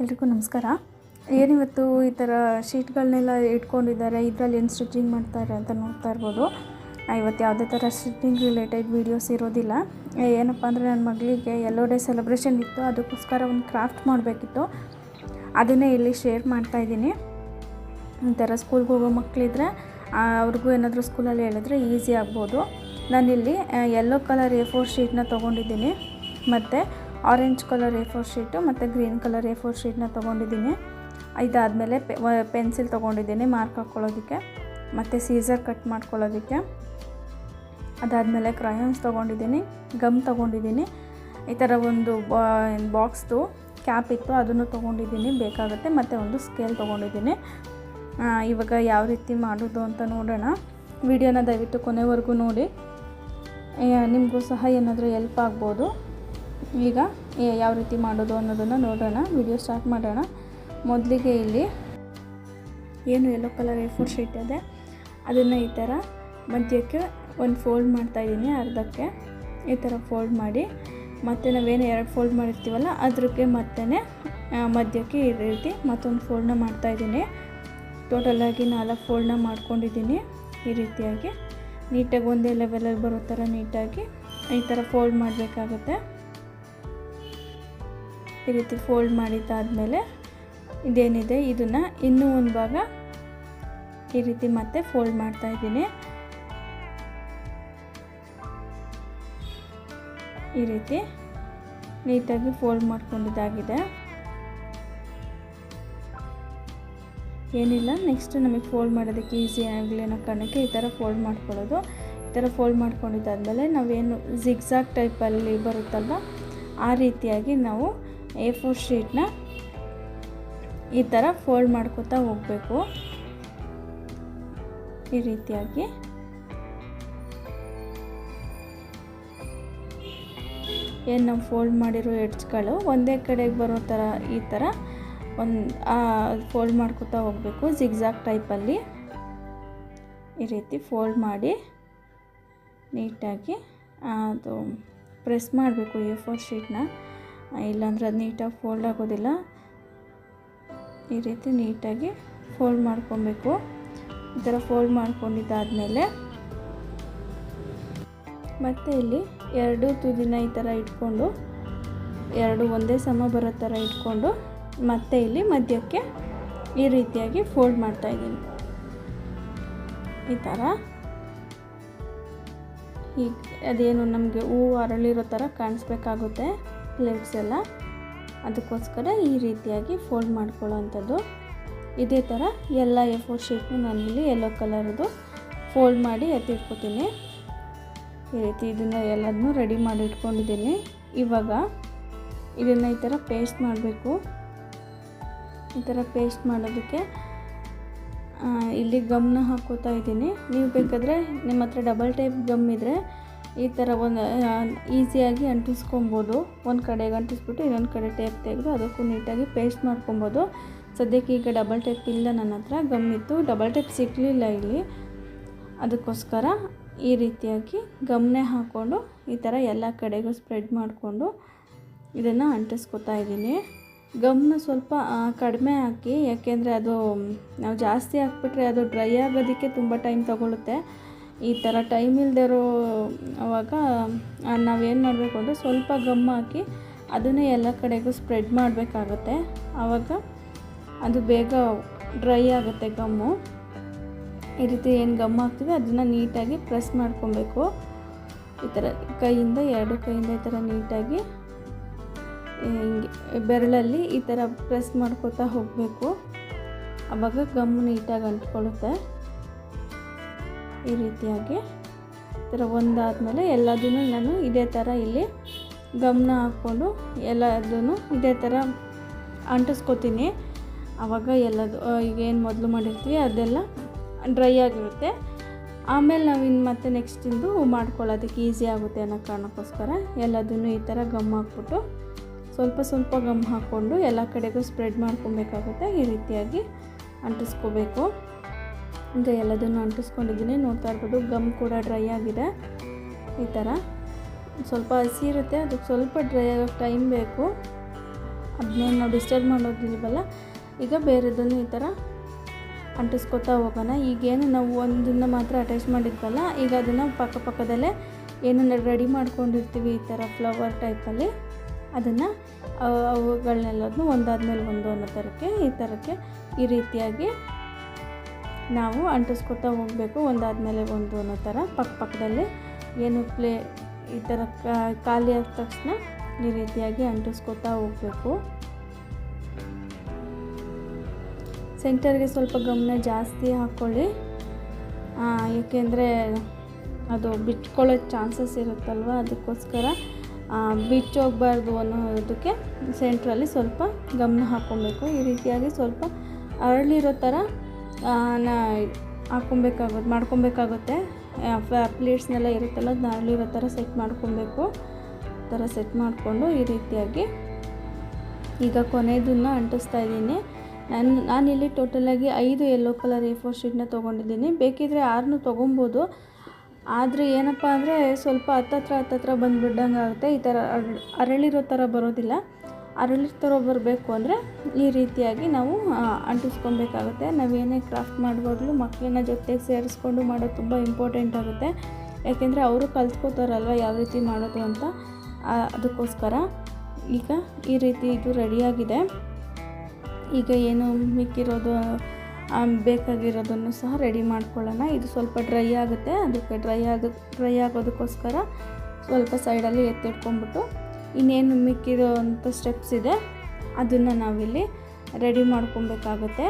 ಎಲ್ರಿಗೂ ನಮಸ್ಕಾರ. ಏನಿವತ್ತು ಈ ಥರ ಶೀಟ್ಗಳನ್ನೆಲ್ಲ ಇಟ್ಕೊಂಡಿದ್ದಾರೆ, ಇದರಲ್ಲಿ ಏನು ಸ್ಟಿಚಿಂಗ್ ಮಾಡ್ತಾರೆ ಅಂತ ನೋಡ್ತಾ ಇರ್ಬೋದು. ಇವತ್ತು ಯಾವುದೇ ಥರ ಸ್ಟಿಚಿಂಗ್ ರಿಲೇಟೆಡ್ ವೀಡಿಯೋಸ್ ಇರೋದಿಲ್ಲ. ಏನಪ್ಪ ಅಂದರೆ ನನ್ನ ಮಗಳಿಗೆ ಎಲ್ಲೋ ಡೇ ಸೆಲೆಬ್ರೇಷನ್ ಇತ್ತು, ಅದಕ್ಕೋಸ್ಕರ ಒಂದು ಕ್ರಾಫ್ಟ್ ಮಾಡಬೇಕಿತ್ತು. ಅದನ್ನೇ ಇಲ್ಲಿ ಶೇರ್ ಮಾಡ್ತಾ ಇದ್ದೀನಿ. ಈ ಥರ ಸ್ಕೂಲ್ಗೆ ಹೋಗೋ ಮಕ್ಕಳಿದ್ರೆ ಅವ್ರಿಗೂ ಏನಾದರೂ ಸ್ಕೂಲಲ್ಲಿ ಹೇಳಿದ್ರೆ ಈಸಿ ಆಗ್ಬೋದು. ನಾನಿಲ್ಲಿ ಯೆಲ್ಲೋ ಕಲರ್ ಎ ಫೋರ್ ಶೀಟ್ನ ತೊಗೊಂಡಿದ್ದೀನಿ. ಮತ್ತು orange colour A four sheet ಮತ್ತು ಗ್ರೀನ್ ಕಲರ್ ಎ ಫೋರ್ ಶೀಟ್ನ ತೊಗೊಂಡಿದ್ದೀನಿ. ಇದಾದಮೇಲೆ ಪೆನ್ಸಿಲ್ ತೊಗೊಂಡಿದ್ದೀನಿ ಮಾರ್ಕ್ ಹಾಕ್ಕೊಳ್ಳೋದಕ್ಕೆ ಮತ್ತು ಸೀಸರ್ ಕಟ್ ಮಾಡ್ಕೊಳ್ಳೋದಕ್ಕೆ. ಅದಾದಮೇಲೆ ಕ್ರಯಾನ್ಸ್ ತೊಗೊಂಡಿದ್ದೀನಿ ಗಮ್ ತೊಗೊಂಡಿದ್ದೀನಿ. ಈ ಥರ ಒಂದು ಬಾಕ್ಸ್ದು ಕ್ಯಾಪ್ ಇತ್ತು, ಅದನ್ನು ತೊಗೊಂಡಿದ್ದೀನಿ, ಬೇಕಾಗುತ್ತೆ ಮತ್ತು ಒಂದು ಸ್ಕೇಲ್ ತೊಗೊಂಡಿದ್ದೀನಿ. ಇವಾಗ ಯಾವ ರೀತಿ ಮಾಡೋದು ಅಂತ ನೋಡೋಣ. ವಿಡಿಯೋನ ದಯವಿಟ್ಟು ಕೊನೆವರೆಗೂ ನೋಡಿ. ನಿಮಗೂ ಸಹ ಏನಾದರೂ ಎಲ್ಪ್ ಆಗ್ಬೋದು. ಈಗ ಯಾವ ರೀತಿ ಮಾಡೋದು ಅನ್ನೋದನ್ನು ನೋಡೋಣ. ವಿಡಿಯೋ ಸ್ಟಾರ್ಟ್ ಮಾಡೋಣ. ಮೊದಲಿಗೆ ಇಲ್ಲಿ ಏನು ಯೆಲ್ಲೋ ಕಲರ್ ಎ ಶೀಟ್ ಇದೆ. ಅದನ್ನು ಈ ಥರ ಮಧ್ಯಕ್ಕೆ ಒಂದು ಫೋಲ್ಡ್ ಮಾಡ್ತಾಯಿದ್ದೀನಿ ಅರ್ಧಕ್ಕೆ. ಈ ಥರ ಫೋಲ್ಡ್ ಮಾಡಿ. ಮತ್ತು ನಾವೇನು ಎರಡು ಫೋಲ್ಡ್ ಮಾಡಿರ್ತೀವಲ್ಲ ಅದಕ್ಕೆ ಮತ್ತೆ ಮಧ್ಯಕ್ಕೆ ಈ ರೀತಿ ಮತ್ತೊಂದು ಫೋಲ್ಡ್ನ ಮಾಡ್ತಾಯಿದ್ದೀನಿ ಟೋಟಲಾಗಿ ನಾಲ್ಕು ಫೋಲ್ಡ್ನ ಮಾಡ್ಕೊಂಡಿದ್ದೀನಿ ಈ ರೀತಿಯಾಗಿ. ನೀಟಾಗಿ ಒಂದೇ ಲೆವೆಲಲ್ಲಿ ಬರೋ ಥರ ನೀಟಾಗಿ ಈ ಥರ ಫೋಲ್ಡ್ ಮಾಡಬೇಕಾಗತ್ತೆ. ಈ ರೀತಿ ಫೋಲ್ಡ್ ಮಾಡಿದ್ದಾದಮೇಲೆ ಇದೇನಿದೆ? ಇದನ್ನು ಇನ್ನೂ ಒಂದು ಭಾಗ ಈ ರೀತಿ ಮತ್ತೆ ಫೋಲ್ಡ್ ಮಾಡ್ತಾ ಇದ್ದೀನಿ. ಈ ರೀತಿ ನೀಟಾಗಿ ಫೋಲ್ಡ್ ಮಾಡ್ಕೊಂಡಿದ್ದಾಗಿದೆ. ಏನಿಲ್ಲ ನೆಕ್ಸ್ಟ್ ನಮಗೆ ಫೋಲ್ಡ್ ಮಾಡೋದಕ್ಕೆ ಈಸಿ ಆಗಲಿ ಅನ್ನೋ ಕಾರಣಕ್ಕೆ ಈ ಥರ ಫೋಲ್ಡ್ ಮಾಡ್ಕೊಳ್ಳೋದು. ಈ ಥರ ಫೋಲ್ಡ್ ಮಾಡ್ಕೊಂಡಿದ್ದಾದಮೇಲೆ ನಾವೇನು ಜಿಗ್ಸಾಗ್ ಟೈಪಲ್ಲಿ ಬರುತ್ತಲ್ವ? ಆ ರೀತಿಯಾಗಿ ನಾವು ಎ ಫೋರ್ ಶೀಟ್ನ ಈ ಥರ ಫೋಲ್ಡ್ ಮಾಡ್ಕೋತಾ ಹೋಗಬೇಕು. ಈ ರೀತಿಯಾಗಿ. ಏನು ನಾವು ಫೋಲ್ಡ್ ಮಾಡಿರೋ ಎಡ್ಜ್ಗಳು ಒಂದೇ ಕಡೆಗೆ ಬರೋ ಥರ ಈ ಥರ ಒಂದು ಫೋಲ್ಡ್ ಮಾಡ್ಕೋತಾ ಹೋಗಬೇಕು ಜಿಗ್ಜಾಗ್ ಟೈಪಲ್ಲಿ ಈ ರೀತಿ ಫೋಲ್ಡ್ ಮಾಡಿ ನೀಟಾಗಿ ಅದು ಪ್ರೆಸ್ ಮಾಡಬೇಕು ಎ ಫೋರ್ ಶೀಟ್ನ ಇಲ್ಲಾಂದ್ರೆ ಅದು ನೀಟಾಗಿ ಫೋಲ್ಡ್ ಆಗೋದಿಲ್ಲ. ಈ ರೀತಿ ನೀಟಾಗಿ ಫೋಲ್ಡ್ ಮಾಡ್ಕೊಬೇಕು. ಈ ಥರ ಫೋಲ್ಡ್ ಮಾಡ್ಕೊಂಡಿದ್ದಾದಮೇಲೆ ಮತ್ತು ಇಲ್ಲಿ ಎರಡು ತುದಿನ ಈ ಥರ ಇಟ್ಕೊಂಡು, ಎರಡು ಒಂದೇ ಸಮ ಬರೋ ಥರ ಇಟ್ಕೊಂಡು ಮತ್ತೆ ಇಲ್ಲಿ ಮಧ್ಯಕ್ಕೆ ಈ ರೀತಿಯಾಗಿ ಫೋಲ್ಡ್ ಮಾಡ್ತಾ ಇದ್ದೀನಿ. ಈ ಥರ. ಈಗ ಅದೇನು ನಮಗೆ ಹೂವು ಅರಳಿರೋ ಥರ ಕಾಣಿಸ್ಬೇಕಾಗುತ್ತೆ. ಪ್ಲೇಟ್ಸ್ ಎಲ್ಲ ಅದಕ್ಕೋಸ್ಕರ ಈ ರೀತಿಯಾಗಿ ಫೋಲ್ಡ್ ಮಾಡ್ಕೊಳ್ಳೋ ಅಂಥದ್ದು ಇದೇ ಥರ ಎಲ್ಲ ಎ ಫೋರ್ ಶೀಟ್ನು ನಾನಿಲ್ಲಿ ಯೆಲ್ಲೋ ಕಲರ್ದು ಫೋಲ್ಡ್ ಮಾಡಿ ಎತ್ತಿಟ್ಕೊತೀನಿ. ಈ ರೀತಿ ಇದನ್ನು ಎಲ್ಲದನ್ನೂ ರೆಡಿ ಮಾಡಿ ಇಟ್ಕೊಂಡಿದ್ದೀನಿ. ಇವಾಗ ಇದನ್ನು ಈ ಥರ ಪೇಸ್ಟ್ ಮಾಡಬೇಕು. ಈ ಥರ ಪೇಸ್ಟ್ ಮಾಡೋದಕ್ಕೆ ಇಲ್ಲಿ ಗಮ್ನ ಹಾಕೋತಾ ಇದ್ದೀನಿ. ನೀವು ಬೇಕಾದರೆ ನಿಮ್ಮ ಹತ್ರ ಡಬಲ್ ಟೈಪ್ ಗಮ್ ಇದ್ದರೆ ಈ ಥರ ಒಂದು ಈಸಿಯಾಗಿ ಅಂಟಿಸ್ಕೊಬೋದು. ಒಂದು ಕಡೆಗೆ ಅಂಟಿಸ್ಬಿಟ್ಟು ಇನ್ನೊಂದು ಕಡೆ ಟೇಪ್ ತೆಗೆದು ಅದಕ್ಕೂ ನೀಟಾಗಿ ಪೇಸ್ಟ್ ಮಾಡ್ಕೊಬೋದು. ಸದ್ಯಕ್ಕೆ ಈಗ ಡಬಲ್ ಟೇಪ್ ಇಲ್ಲ ನನ್ನ ಹತ್ರ. ಗಮ್ ಇತ್ತು. ಡಬಲ್ ಟೇಪ್ ಸಿಗಲಿಲ್ಲ ಇಲ್ಲಿ. ಅದಕ್ಕೋಸ್ಕರ ಈ ರೀತಿಯಾಗಿ ಗಮನೆ ಹಾಕ್ಕೊಂಡು ಈ ಥರ ಎಲ್ಲ ಕಡೆಗೂ ಸ್ಪ್ರೆಡ್ ಮಾಡಿಕೊಂಡು ಇದನ್ನು ಅಂಟಿಸ್ಕೊತಾ ಇದ್ದೀನಿ. ಗಮ್ನ ಸ್ವಲ್ಪ ಕಡಿಮೆ ಹಾಕಿ, ಯಾಕೆಂದರೆ ಅದು ನಾವು ಜಾಸ್ತಿ ಹಾಕ್ಬಿಟ್ರೆ ಅದು ಡ್ರೈ ಆಗೋದಕ್ಕೆ ತುಂಬ ಟೈಮ್ ತಗೊಳುತ್ತೆ. ಈ ಥರ ಟೈಮ್ ಇಲ್ದಿರೋ ಆವಾಗ ನಾವೇನು ಮಾಡಬೇಕು ಅಂದರೆ ಸ್ವಲ್ಪ ಗಮ್ ಹಾಕಿ ಅದನ್ನೇ ಎಲ್ಲ ಕಡೆಗೂ ಸ್ಪ್ರೆಡ್ ಮಾಡಬೇಕಾಗತ್ತೆ. ಆವಾಗ ಅದು ಬೇಗ ಡ್ರೈ ಆಗುತ್ತೆ ಗಮ್ಮು ಈ ರೀತಿ ಏನು ಗಮ್ ಹಾಕ್ತೀವಿ ಅದನ್ನು ನೀಟಾಗಿ ಪ್ರೆಸ್ ಮಾಡ್ಕೊಬೇಕು. ಈ ಥರ ಕೈಯಿಂದ, ಎರಡು ಕೈಯಿಂದ ಈ ಥರ ನೀಟಾಗಿ ಹಿಂಗೆ, ಬೆರಳಲ್ಲಿ ಈ ಥರ ಪ್ರೆಸ್ ಮಾಡ್ಕೊತಾ ಹೋಗಬೇಕು. ಆವಾಗ ಗಮ್ ನೀಟಾಗಿ ಅಂಟ್ಕೊಳ್ಳುತ್ತೆ. ಈ ರೀತಿಯಾಗಿ ಥರ ಒಂದಾದಮೇಲೆ ಎಲ್ಲದನ್ನು ನಾನು ಇದೇ ಥರ ಇಲ್ಲಿ ಗಮನ ಹಾಕ್ಕೊಂಡು ಎಲ್ಲದನ್ನು ಇದೇ ಥರ ಅಂಟಿಸ್ಕೊತೀನಿ. ಆವಾಗ ಎಲ್ಲದು ಈಗ ಏನು ಮೊದಲು ಮಾಡಿರ್ತೀವಿ, ಅದೆಲ್ಲ ಡ್ರೈ ಆಗಿರುತ್ತೆ. ಆಮೇಲೆ ನಾವು ಇನ್ನು ಮತ್ತೆ ನೆಕ್ಸ್ಟಿಂದು ಮಾಡ್ಕೊಳ್ಳೋದಕ್ಕೆ ಈಸಿ ಆಗುತ್ತೆ ಅನ್ನೋ ಕಾರಣಕ್ಕೋಸ್ಕರ ಎಲ್ಲದನ್ನು ಈ ಥರ ಗಮ್ ಹಾಕ್ಬಿಟ್ಟು ಸ್ವಲ್ಪ ಸ್ವಲ್ಪ ಗಮ್ ಹಾಕ್ಕೊಂಡು ಎಲ್ಲ ಕಡೆಗೂ ಸ್ಪ್ರೆಡ್ ಮಾಡ್ಕೊಬೇಕಾಗುತ್ತೆ, ಈ ರೀತಿಯಾಗಿ ಅಂಟಿಸ್ಕೋಬೇಕು. ಈಗ ಎಲ್ಲದನ್ನು ಅಂಟಿಸ್ಕೊಂಡಿದ್ದೀನಿ. ನೋಡ್ತಾ ಇರ್ಬೋದು, ಗಮ್ ಕೂಡ ಡ್ರೈ ಆಗಿದೆ. ಈ ಥರ. ಸ್ವಲ್ಪ ಹಸಿ ಇರುತ್ತೆ, ಅದಕ್ಕೆ ಸ್ವಲ್ಪ ಡ್ರೈ ಆಗೋಕ್ಕೆ ಟೈಮ್ ಬೇಕು. ಅದನ್ನೇನು ನಾವು ಡಿಸ್ಟರ್ಬ್ ಮಾಡೋದಿಲ್ವಲ್ಲ ಈಗ ಬೇರೆದನ್ನು ಈ ಥರ ಅಂಟಿಸ್ಕೊತಾ ಹೋಗೋಣ. ಈಗೇನು ನಾವು ಒಂದನ್ನು ಮಾತ್ರ ಅಟ್ಯಾಚ್ ಮಾಡಿದ್ವಲ್ಲ, ಈಗ ಅದನ್ನು ಪಕ್ಕಪಕ್ಕದಲ್ಲೇ ಏನನ್ನ ರೆಡಿ ಮಾಡ್ಕೊಂಡಿರ್ತೀವಿ ಈ ಥರ ಫ್ಲವರ್ ಟೈಪಲ್ಲಿ ಅದನ್ನು ಅವುಗಳನ್ನೆಲ್ಲದನ್ನು ಒಂದಾದ್ಮೇಲೆ ಒಂದು ಅನ್ನೋ ಥರಕ್ಕೆ, ಈ ಥರಕ್ಕೆ ಈ ರೀತಿಯಾಗಿ ನಾವು ಅಂಟಿಸ್ಕೊತಾ ಹೋಗಬೇಕು. ಒಂದಾದಮೇಲೆ ಒಂದು ಅನ್ನೋ ಥರ ಪಕ್ಕ ಪಕ್ಕದಲ್ಲಿ ಏನು ಪ್ಲೇ ಈ ಥರ ಖಾಲಿ ಆದ ತಕ್ಷಣ ಈ ರೀತಿಯಾಗಿ ಅಂಟಿಸ್ಕೊತಾ ಹೋಗಬೇಕು. ಸೆಂಟರ್ಗೆ ಸ್ವಲ್ಪ ಗಮನ ಜಾಸ್ತಿ ಹಾಕ್ಕೊಳ್ಳಿ ಏಕೆಂದರೆ ಅದು ಬಿಟ್ಕೊಳ್ಳೋ ಚಾನ್ಸಸ್ ಇರುತ್ತಲ್ವ? ಅದಕ್ಕೋಸ್ಕರ ಬಿಚ್ಚೋಗಬಾರ್ದು ಅನ್ನೋದಕ್ಕೆ ಸೆಂಟ್ರಲ್ಲಿ ಸ್ವಲ್ಪ ಗಮನ ಹಾಕ್ಕೊಬೇಕು ಈ ರೀತಿಯಾಗಿ ಸ್ವಲ್ಪ ಅರಳಿರೋ ಥರ ಹಾಕ್ಕೊಬೇಕಾಗುತ್ತೆ ಮಾಡ್ಕೊಬೇಕಾಗುತ್ತೆ. ಪ್ಲೇಟ್ಸ್ನೆಲ್ಲ ಇರುತ್ತಲ್ಲ ಅರಳಿರೋ ಥರ ಸೆಟ್ ಮಾಡ್ಕೊಬೇಕು. ಥರ ಸೆಟ್ ಮಾಡಿಕೊಂಡು ಈ ರೀತಿಯಾಗಿ ಈಗ ಕೊನೆಯದನ್ನು ಅಂಟಿಸ್ತಾ ಇದ್ದೀನಿ. ನಾನು ನಾನಿಲ್ಲಿ ಟೋಟಲಾಗಿ ಐದು ಯೆಲ್ಲೋ ಕಲರ್ ಎ ಫೋರ್ ಶೀಟ್ನ ತೊಗೊಂಡಿದ್ದೀನಿ. ಬೇಕಿದ್ರೆ ಆರನ್ನೂ ತೊಗೊಬೋದು. ಆದರೆ ಏನಪ್ಪ ಅಂದರೆ ಸ್ವಲ್ಪ ಹತ್ತತ್ರ ಹತ್ತತ್ರ ಬಂದುಬಿಡ್ದಂಗೆ ಆಗುತ್ತೆ ಈ ಥರ ಅರಳ್ ಅರಳಿರೋ ಥರ ಬರೋದಿಲ್ಲ. ಅರಳಿರೋ ಥರ ಬರಬೇಕು ಅಂದರೆ ಈ ರೀತಿಯಾಗಿ ನಾವು ಅಂಟಿಸ್ಕೊಬೇಕಾಗುತ್ತೆ. ನಾವೇನೇ ಕ್ರಾಫ್ಟ್ ಮಾಡುವಾಗಲೂ ಮಕ್ಕಳನ್ನ ಜೊತೆಗೆ ಸೇರಿಸ್ಕೊಂಡು ಮಾಡೋದು ತುಂಬ ಇಂಪಾರ್ಟೆಂಟ್ ಆಗುತ್ತೆ. ಯಾಕೆಂದರೆ ಅವರು ಕಲ್ತ್ಕೋತಾರಲ್ವ ಯಾವ ರೀತಿ ಮಾಡೋದು ಅಂತ. ಅದಕ್ಕೋಸ್ಕರ ಈಗ ಈ ರೀತಿ ಇದು ರೆಡಿಯಾಗಿದೆ. ಈಗ ಏನು ಮಿಕ್ಕಿರೋದು ಬೇಕಾಗಿರೋದನ್ನು ಸಹ ರೆಡಿ ಮಾಡ್ಕೊಳ್ಳೋಣ. ಇದು ಸ್ವಲ್ಪ ಡ್ರೈ ಆಗುತ್ತೆ. ಅದಕ್ಕೆ ಡ್ರೈ ಆಗ, ಡ್ರೈ ಆಗೋದಕ್ಕೋಸ್ಕರ ಸ್ವಲ್ಪ ಸೈಡಲ್ಲಿ ಎತ್ತಿಟ್ಕೊಂಡ್ಬಿಟ್ಟು ಇನ್ನೇನು ಮಿಕ್ಕಿರೋ ಅಂಥ ಸ್ಟೆಪ್ಸ್ ಇದೆ, ಅದನ್ನು ನಾವಿಲ್ಲಿ ರೆಡಿ ಮಾಡ್ಕೊಬೇಕಾಗುತ್ತೆ.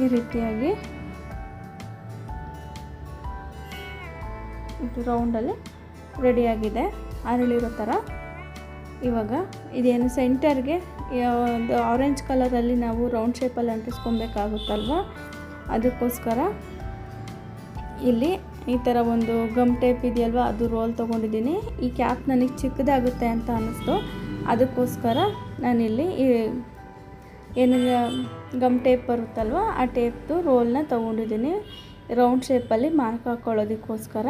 ಈ ರೀತಿಯಾಗಿ ಇದು ರೌಂಡಲ್ಲಿ ರೆಡಿಯಾಗಿದೆ ಅರಳಿರೋ ಥರ ಇವಾಗ ಇದೇನು ಸೆಂಟರ್ಗೆ ಒಂದು ಆರೆಂಜ್ ಕಲರಲ್ಲಿ ನಾವು ರೌಂಡ್ ಶೇಪಲ್ಲಿ ಅಂಟಿಸ್ಕೊಬೇಕಾಗುತ್ತಲ್ವ? ಅದಕ್ಕೋಸ್ಕರ ಇಲ್ಲಿ ಈ ಥರ ಒಂದು ಗಮ್ ಟೇಪ್ ಇದೆಯಲ್ವ, ಅದು ರೋಲ್ ತೊಗೊಂಡಿದ್ದೀನಿ. ಈ ಕ್ಯಾಪ್ ನನಗೆ ಚಿಕ್ಕದಾಗುತ್ತೆ ಅಂತ ಅನ್ನಿಸ್ತು. ಅದಕ್ಕೋಸ್ಕರ ನಾನಿಲ್ಲಿ ಈ ಏನು ಗಮ್ ಟೇಪ್ ಬರುತ್ತಲ್ವ, ಆ ಟೇಪ್ದು ರೋಲ್ನ ತೊಗೊಂಡಿದ್ದೀನಿ. ರೌಂಡ್ ಶೇಪಲ್ಲಿ ಮಾರ್ಕ್ ಹಾಕ್ಕೊಳ್ಳೋದಕ್ಕೋಸ್ಕರ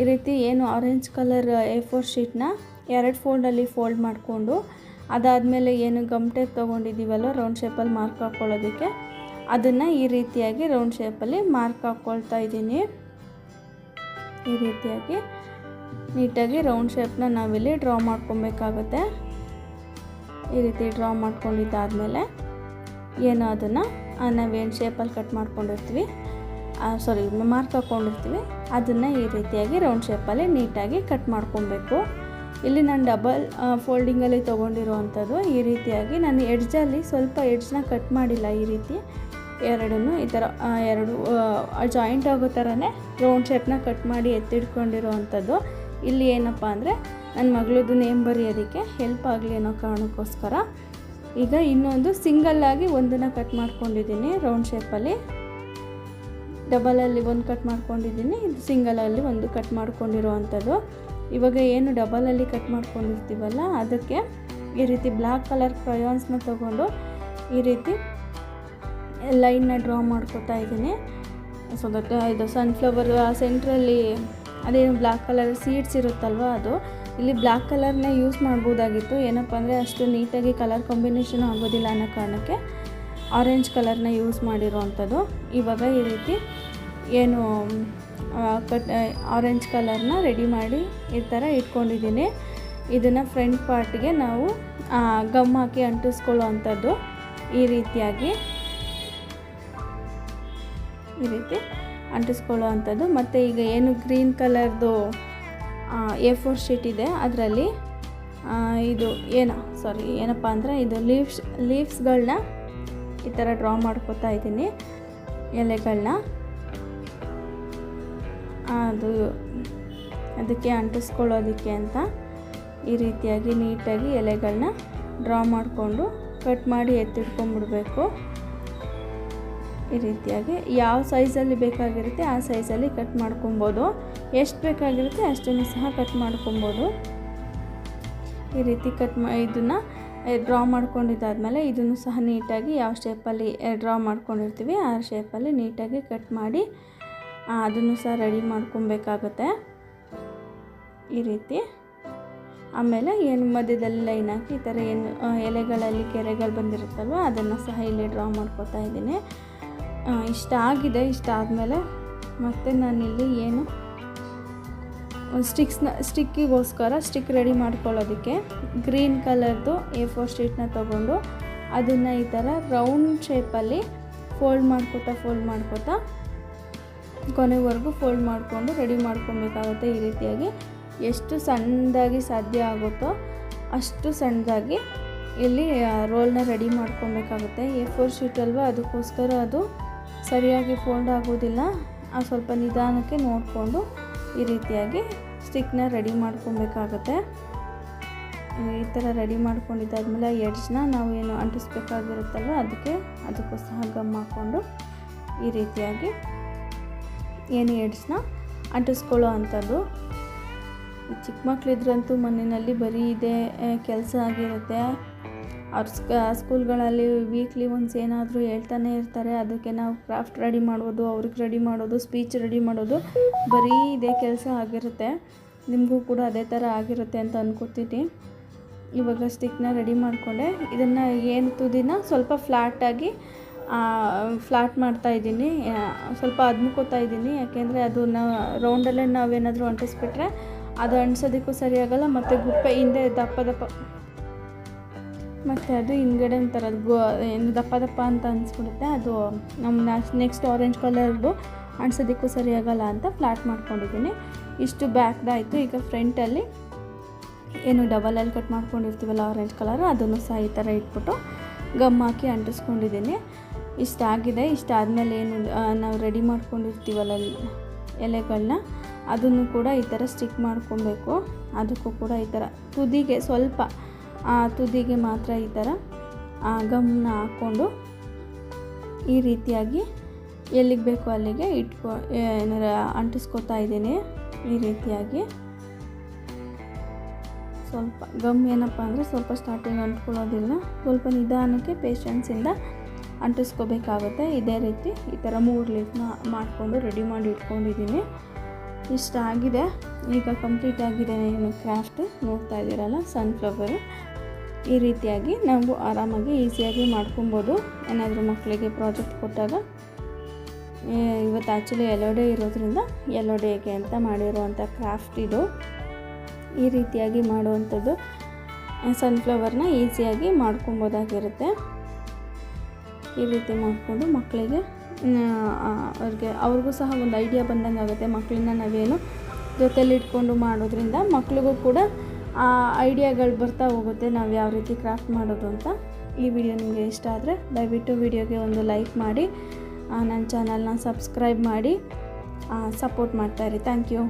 ಈ ರೀತಿ ಏನು ಆರೆಂಜ್ ಕಲರ್ ಎ ಫೋರ್ ಶೀಟ್ನ ಎರಡು ಫೋಲ್ಡಲ್ಲಿ ಫೋಲ್ಡ್ ಮಾಡಿಕೊಂಡು, ಅದಾದಮೇಲೆ ಏನು ಗಮ್ ಟೇಪ್ ತೊಗೊಂಡಿದ್ದೀವಲ್ಲ ರೌಂಡ್ ಶೇಪಲ್ಲಿ ಮಾರ್ಕ್ ಹಾಕ್ಕೊಳ್ಳೋದಕ್ಕೆ ಅದನ್ನು ಈ ರೀತಿಯಾಗಿ ರೌಂಡ್ ಶೇಪಲ್ಲಿ ಮಾರ್ಕ್ ಹಾಕ್ಕೊಳ್ತಾ ಇದ್ದೀನಿ. ಈ ರೀತಿಯಾಗಿ ನೀಟಾಗಿ ರೌಂಡ್ ಶೇಪ್ನ ನಾವಿಲ್ಲಿ ಡ್ರಾ ಮಾಡ್ಕೊಬೇಕಾಗುತ್ತೆ. ಈ ರೀತಿ ಡ್ರಾ ಮಾಡ್ಕೊಂಡಿದ್ದಾದಮೇಲೆ ಏನು ಅದನ್ನು ನಾವೇನು ಶೇಪಲ್ಲಿ ಕಟ್ ಮಾಡ್ಕೊಂಡಿರ್ತೀವಿ ಸಾರಿ ಮಾರ್ಕ್ ಹಾಕ್ಕೊಂಡಿರ್ತೀವಿ ಅದನ್ನು ಈ ರೀತಿಯಾಗಿ ರೌಂಡ್ ಶೇಪಲ್ಲಿ ನೀಟಾಗಿ ಕಟ್ ಮಾಡ್ಕೊಬೇಕು. ಇಲ್ಲಿ ನಾನು ಡಬಲ್ ಫೋಲ್ಡಿಂಗಲ್ಲಿ ತೊಗೊಂಡಿರುವಂಥದ್ದು ಈ ರೀತಿಯಾಗಿ. ನಾನು ಎಡ್ಜಲ್ಲಿ ಸ್ವಲ್ಪ ಎಡ್ಜ್ನ ಕಟ್ ಮಾಡಿಲ್ಲ ಈ ರೀತಿ. ಎರಡನ್ನೂ ಈ ಥರ ಎರಡು ಜಾಯಿಂಟ್ ಆಗೋ ಥರನೇ ರೌಂಡ್ ಶೇಪ್ನ ಕಟ್ ಮಾಡಿ ಎತ್ತಿಡ್ಕೊಂಡಿರೋ ಅಂಥದ್ದು ಇಲ್ಲಿ ಏನಪ್ಪ ಅಂದರೆ ನನ್ನ ಮಗಳದ್ದು ನೇಮ್ ಬರೆಯೋದಕ್ಕೆ ಹೆಲ್ಪ್ ಆಗಲಿ ಅನ್ನೋ ಕಾರಣಕ್ಕೋಸ್ಕರ ಈಗ ಇನ್ನೊಂದು ಸಿಂಗಲ್ಲಾಗಿ ಒಂದನ್ನು ಕಟ್ ಮಾಡ್ಕೊಂಡಿದ್ದೀನಿ ರೌಂಡ್ ಶೇಪಲ್ಲಿ ಡಬಲಲ್ಲಿ ಒಂದು ಕಟ್ ಮಾಡ್ಕೊಂಡಿದ್ದೀನಿ, ಇದು ಸಿಂಗಲಲ್ಲಿ ಒಂದು ಕಟ್ ಮಾಡ್ಕೊಂಡಿರೋ ಅಂಥದ್ದು ಇವಾಗ ಏನು ಡಬಲಲ್ಲಿ ಕಟ್ ಮಾಡ್ಕೊಂಡಿರ್ತೀವಲ್ಲ, ಅದಕ್ಕೆ ಈ ರೀತಿ ಬ್ಲ್ಯಾಕ್ ಕಲರ್ ಕ್ರಯಾನ್ಸ್ನ ತಗೊಂಡು ಈ ರೀತಿ ಲೈನ್ನ ಡ್ರಾ ಮಾಡ್ಕೊತಾ ಇದ್ದೀನಿ. ಸೊ ದಟ್ ಇದು ಸನ್ಫ್ಲವರ್ ಸೆಂಟ್ರಲ್ಲಿ ಅದೇನು ಬ್ಲ್ಯಾಕ್ ಕಲರ್ ಸೀಡ್ಸ್ ಇರುತ್ತಲ್ವ ಅದು. ಇಲ್ಲಿ ಬ್ಲ್ಯಾಕ್ ಕಲರ್ನ ಯೂಸ್ ಮಾಡ್ಬೋದಾಗಿತ್ತು. ಏನಪ್ಪ ಅಂದರೆ ಅಷ್ಟು ನೀಟಾಗಿ ಕಲರ್ ಕಾಂಬಿನೇಷನ್ ಆಗೋದಿಲ್ಲ ಅನ್ನೋ ಕಾರಣಕ್ಕೆ ಆರೆಂಜ್ ಕಲರ್ನ ಯೂಸ್ ಮಾಡಿರೋ ಅಂಥದ್ದು ಇವಾಗ ಈ ರೀತಿ ಏನು ಕಟ್ ಆರೆಂಜ್ ಕಲರ್ನ ರೆಡಿ ಮಾಡಿ ಈ ಥರ ಇಟ್ಕೊಂಡಿದ್ದೀನಿ. ಇದನ್ನು ಫ್ರಂಟ್ ಪಾರ್ಟ್ಗೆ ನಾವು ಗಮ್ ಹಾಕಿ ಅಂಟಿಸ್ಕೊಳ್ಳೋ ಅಂಥದ್ದು ಈ ರೀತಿಯಾಗಿ. ಈ ರೀತಿ ಅಂಟಿಸ್ಕೊಳ್ಳೋ ಅಂಥದ್ದು ಮತ್ತು ಈಗ ಏನು ಗ್ರೀನ್ ಕಲರ್ದು ಎ ಫೋರ್ ಶೀಟ್ ಇದೆ. ಅದರಲ್ಲಿ ಇದು ಏನು ಸಾರಿ ಏನಪ್ಪ ಅಂದರೆ ಇದು ಲೀವ್ಸ್ ಲೀವ್ಸ್ಗಳನ್ನ ಈ ಥರ ಡ್ರಾ ಮಾಡ್ಕೋತಾ ಇದ್ದೀನಿ. ಎಲೆಗಳನ್ನ. ಅದು, ಅದಕ್ಕೆ ಅಂಟಿಸ್ಕೊಳ್ಳೋದಕ್ಕೆ ಅಂತ ಈ ರೀತಿಯಾಗಿ ನೀಟಾಗಿ ಎಲೆಗಳನ್ನ ಡ್ರಾ ಮಾಡಿಕೊಂಡು ಕಟ್ ಮಾಡಿ ಎತ್ತಿಟ್ಕೊಂಡ್ಬಿಡ್ಬೇಕು. ಈ ರೀತಿಯಾಗಿ ಯಾವ ಸೈಜಲ್ಲಿ ಬೇಕಾಗಿರುತ್ತೆ ಆ ಸೈಜಲ್ಲಿ ಕಟ್ ಮಾಡ್ಕೊಬೋದು. ಎಷ್ಟು ಬೇಕಾಗಿರುತ್ತೆ ಅಷ್ಟನ್ನು ಸಹ ಕಟ್ ಮಾಡ್ಕೊಬೋದು. ಈ ರೀತಿ ಕಟ್ ಮಾ, ಇದನ್ನು ಡ್ರಾ ಮಾಡ್ಕೊಂಡಿದ್ದಾದಮೇಲೆ ಇದನ್ನು ಸಹ ನೀಟಾಗಿ ಯಾವ ಶೇಪಲ್ಲಿ ಡ್ರಾ ಮಾಡ್ಕೊಂಡಿರ್ತೀವಿ ಆ ಶೇಪಲ್ಲಿ ನೀಟಾಗಿ ಕಟ್ ಮಾಡಿ ಅದನ್ನು ಸಹ ರೆಡಿ ಮಾಡ್ಕೊಬೇಕಾಗುತ್ತೆ. ಈ ರೀತಿ. ಆಮೇಲೆ ಏನು ಮಧ್ಯದಲ್ಲಿ ಲೈನ್ ಹಾಕಿ, ಈ ಥರ ಏನು, ಎಲೆಗಳಲ್ಲಿ ಕೆರೆಗಳು ಬಂದಿರುತ್ತಲ್ವ, ಅದನ್ನು ಸಹ ಇಲ್ಲಿ ಡ್ರಾ ಮಾಡ್ಕೊತಾ ಇದ್ದೀನಿ. ಇಷ್ಟ ಆಗಿದೆ, ಇಷ್ಟ ಆದಮೇಲೆ ಮತ್ತೆ ನಾನಿಲ್ಲಿ ಏನು ಸ್ಟಿಕ್ಸ್ನ ಸ್ಟಿಕ್ಕಿಗೋಸ್ಕರ ಸ್ಟಿಕ್ ರೆಡಿ ಮಾಡ್ಕೊಳ್ಳೋದಕ್ಕೆ ಗ್ರೀನ್ ಕಲರ್ದು ಎ ಫೋರ್ ಶೀಟ್ನ ತೊಗೊಂಡು ಅದನ್ನು ಈ ಥರ ರೌಂಡ್ ಶೇಪಲ್ಲಿ ಫೋಲ್ಡ್ ಮಾಡ್ಕೋತಾ ಫೋಲ್ಡ್ ಮಾಡ್ಕೋತಾ ಕೊನೆವರೆಗೂ ಫೋಲ್ಡ್ ಮಾಡಿಕೊಂಡು ರೆಡಿ ಮಾಡ್ಕೊಬೇಕಾಗುತ್ತೆ ಈ ರೀತಿಯಾಗಿ. ಎಷ್ಟು ಸಣ್ಣದಾಗಿ ಸಾಧ್ಯ ಆಗುತ್ತೋ ಅಷ್ಟು ಸಣ್ಣದಾಗಿ ಇಲ್ಲಿ ರೋಲ್ನ ರೆಡಿ ಮಾಡ್ಕೊಬೇಕಾಗುತ್ತೆ. ಎ ಫೋರ್ ಶೀಟ್ ಅಲ್ವಾ, ಅದಕ್ಕೋಸ್ಕರ ಅದು ಸರಿಯಾಗಿ ಫೋಲ್ಡ್ ಆಗೋದಿಲ್ಲ ಆ ಸ್ವಲ್ಪ ನಿಧಾನಕ್ಕೆ ನೋಡಿಕೊಂಡು ಈ ರೀತಿಯಾಗಿ ಸ್ಟಿಕ್ನ ರೆಡಿ ಮಾಡ್ಕೊಬೇಕಾಗತ್ತೆ. ಈ ಥರ ರೆಡಿ ಮಾಡ್ಕೊಂಡಿದ್ದಾದ್ಮೇಲೆ ಎಡ್ಜ್ನ ನಾವು ಏನು ಅಂಟಿಸ್ಬೇಕಾಗಿರುತ್ತಲ್ವ ಅದಕ್ಕೆ ಅದಕ್ಕೂ ಸಹ ಗಮ್ ಹಾಕ್ಕೊಂಡು ಈ ರೀತಿಯಾಗಿ ಏನು ಎಡ್ಸ್ನ ಅಂಟಿಸ್ಕೊಳ್ಳೋ ಅಂಥದ್ದು. ಚಿಕ್ಕ ಮಕ್ಕಳಿದ್ರಂತೂ ಮನೆಯಲ್ಲಿ ಬರೀ ಇದೇ ಕೆಲಸ ಆಗಿರುತ್ತೆ. ಅವ್ರ ಸ್ಕ, ಸ್ಕೂಲ್ಗಳಲ್ಲಿ ವೀಕ್ಲಿ ಒನ್ಸ್ ಏನಾದರೂ ಹೇಳ್ತಾನೆ ಇರ್ತಾರೆ. ಅದಕ್ಕೆ ನಾವು ಕ್ರಾಫ್ಟ್ ರೆಡಿ ಮಾಡೋದು ಅವ್ರಿಗೆ ರೆಡಿ ಮಾಡೋದು, ಸ್ಪೀಚ್ ರೆಡಿ ಮಾಡೋದು ಬರೀ ಇದೇ ಕೆಲಸ ಆಗಿರುತ್ತೆ. ನಿಮಗೂ ಕೂಡ ಅದೇ ಥರ ಆಗಿರುತ್ತೆ ಅಂತ ಅಂದ್ಕೋತೀನಿ ಇವಾಗ ಸ್ಟಿಕ್ನ ರೆಡಿ ಮಾಡಿಕೊಂಡೆ. ಇದನ್ನು ಏನು ತುದಿನ ಸ್ವಲ್ಪ ಫ್ಲ್ಯಾಟಾಗಿ ಫ್ಲ್ಯಾಟ್ ಮಾಡ್ತಾ ಇದ್ದೀನಿ. ಸ್ವಲ್ಪ ಅದ್ಮುಕೋತಾ ಇದ್ದೀನಿ. ಯಾಕೆಂದರೆ ಅದು ನಾವು ರೌಂಡಲ್ಲೇ ನಾವೇನಾದರೂ ಅಂಟಿಸ್ಬಿಟ್ರೆ ಅದು ಅಂಟಿಸೋದಕ್ಕೂ ಸರಿಯಾಗಲ್ಲ ಮತ್ತು ಗುಪ್ಪೆ ಹಿಂದೆ ದಪ್ಪ ದಪ್ಪ ಮತ್ತು ಅದು ಹಿಂದ್ಗಡೆ ಅದು ಗೋ, ಏನು ದಪ್ಪ ದಪ್ಪ ಅಂತ ಅನಿಸ್ಬಿಡುತ್ತೆ. ಅದು ನಮ್ಮ ನೆಕ್ಸ್ಟ್ ಆರೆಂಜ್ ಕಲರ್ದು ಅಂಟಿಸೋದಕ್ಕೂ ಸರಿಯಾಗಲ್ಲ ಅಂತ ಫ್ಲಾಟ್ ಮಾಡ್ಕೊಂಡಿದ್ದೀನಿ. ಇಷ್ಟು ಬ್ಯಾಕ್ದಾಯಿತು ಈಗ ಫ್ರಂಟಲ್ಲಿ ಏನು ಡಬಲಲ್ಲಿ ಕಟ್ ಮಾಡ್ಕೊಂಡಿರ್ತೀವಲ್ಲ ಆರೆಂಜ್ ಕಲರ್ ಅದನ್ನು ಸಹ ಈ ಥರ ಇಟ್ಬಿಟ್ಟು ಗಮ್ ಹಾಕಿ ಅಂಟಿಸ್ಕೊಂಡಿದ್ದೀನಿ. ಇಷ್ಟ ಆಗಿದೆ ಇಷ್ಟ ಆದಮೇಲೆ ಏನು ನಾವು ರೆಡಿ ಮಾಡ್ಕೊಂಡಿರ್ತೀವಲ್ಲ ಎಲೆಗಳನ್ನ ಅದನ್ನು ಕೂಡ ಈ ಥರ ಸ್ಟಿಕ್ ಮಾಡ್ಕೊಬೇಕು. ಅದಕ್ಕೂ ಕೂಡ ಈ ಥರ ತುದಿಗೆ ಸ್ವಲ್ಪ ಆ ತುದಿಗೆ ಮಾತ್ರ ಈ ಥರ ಗಮ್ನ ಹಾಕ್ಕೊಂಡು ಈ ರೀತಿಯಾಗಿ ಎಲ್ಲಿಗೆ ಬೇಕೋ ಅಲ್ಲಿಗೆ ಇಟ್ಕೊ ಏನಾರ ಅಂಟಿಸ್ಕೊತಾ ಇದ್ದೀನಿ ಈ ರೀತಿಯಾಗಿ. ಸ್ವಲ್ಪ ಗಮ್ ಏನಪ್ಪ ಅಂದರೆ ಸ್ವಲ್ಪ ಸ್ಟಾರ್ಟಿಂಗ್ ಅಂಟ್ಕೊಳ್ಳೋದಿಲ್ಲ, ಸ್ವಲ್ಪ ನಿಧಾನಕ್ಕೆ ಪೇಷನ್ಸಿಂದ ಅಂಟಿಸ್ಕೋಬೇಕಾಗುತ್ತೆ. ಇದೇ ರೀತಿ ಈ ಥರ ಮೂರು ಲೀಫ್ನ ಮಾಡಿಕೊಂಡು ರೆಡಿ ಮಾಡಿ ಇಟ್ಕೊಂಡಿದ್ದೀನಿ. ಇಷ್ಟ ಆಗಿದೆ ಈಗ ಕಂಪ್ಲೀಟ್ ಆಗಿದೆ. ಏನು ಕ್ರಾಫ್ಟ್ ನೋಡ್ತಾ ಇದ್ದೀರಲ್ಲ ಸನ್ಫ್ಲವರ್ ಈ ರೀತಿಯಾಗಿ ನಾವು ಆರಾಮಾಗಿ ಈಸಿಯಾಗಿ ಮಾಡ್ಕೊಬೋದು. ಏನಾದರೂ ಮಕ್ಕಳಿಗೆ ಪ್ರಾಜೆಕ್ಟ್ ಕೊಟ್ಟಾಗ ಇವತ್ತು ಆ್ಯಕ್ಚುಲಿ ಎಲ್ಲೋ ಡೇ ಇರೋದ್ರಿಂದ ಎಲ್ಲೋ ಡೇಗೆ ಅಂತ ಮಾಡಿರುವಂಥ ಕ್ರಾಫ್ಟ್ ಇದು. ಈ ರೀತಿಯಾಗಿ ಮಾಡುವಂಥದ್ದು ಸನ್ಫ್ಲವರ್ನ ಈಸಿಯಾಗಿ ಮಾಡ್ಕೊಬೋದಾಗಿರುತ್ತೆ. ಈ ರೀತಿ ಮಾಡಿಕೊಂಡು ಮಕ್ಕಳಿಗೆ ಅವ್ರಿಗೆ, ಅವ್ರಿಗೂ ಸಹ ಒಂದು ಐಡಿಯಾ ಬಂದಂಗೆ ಆಗುತ್ತೆ ಮಕ್ಕಳನ್ನ ನಾವೇನು ಜೊತೆಲಿ ಇಟ್ಕೊಂಡು ಮಾಡೋದ್ರಿಂದ ಮಕ್ಳಿಗೂ ಕೂಡ ಐಡಿಯಾಗಳು ಬರ್ತಾ ಹೋಗುತ್ತೆ ನಾವು ಯಾವ ರೀತಿ ಕ್ರಾಫ್ಟ್ ಮಾಡೋದು ಅಂತ. ಈ ವಿಡಿಯೋ ನಿಮಗೆ ಇಷ್ಟ ಆದರೆ ದಯವಿಟ್ಟು ವಿಡಿಯೋಗೆ ಒಂದು ಲೈಕ್ ಮಾಡಿ ನನ್ನ ಚಾನಲ್ನ ಸಬ್ಸ್ಕ್ರೈಬ್ ಮಾಡಿ ಸಪೋರ್ಟ್ ಮಾಡ್ತಾಯಿರಿ ಥ್ಯಾಂಕ್ ಯು.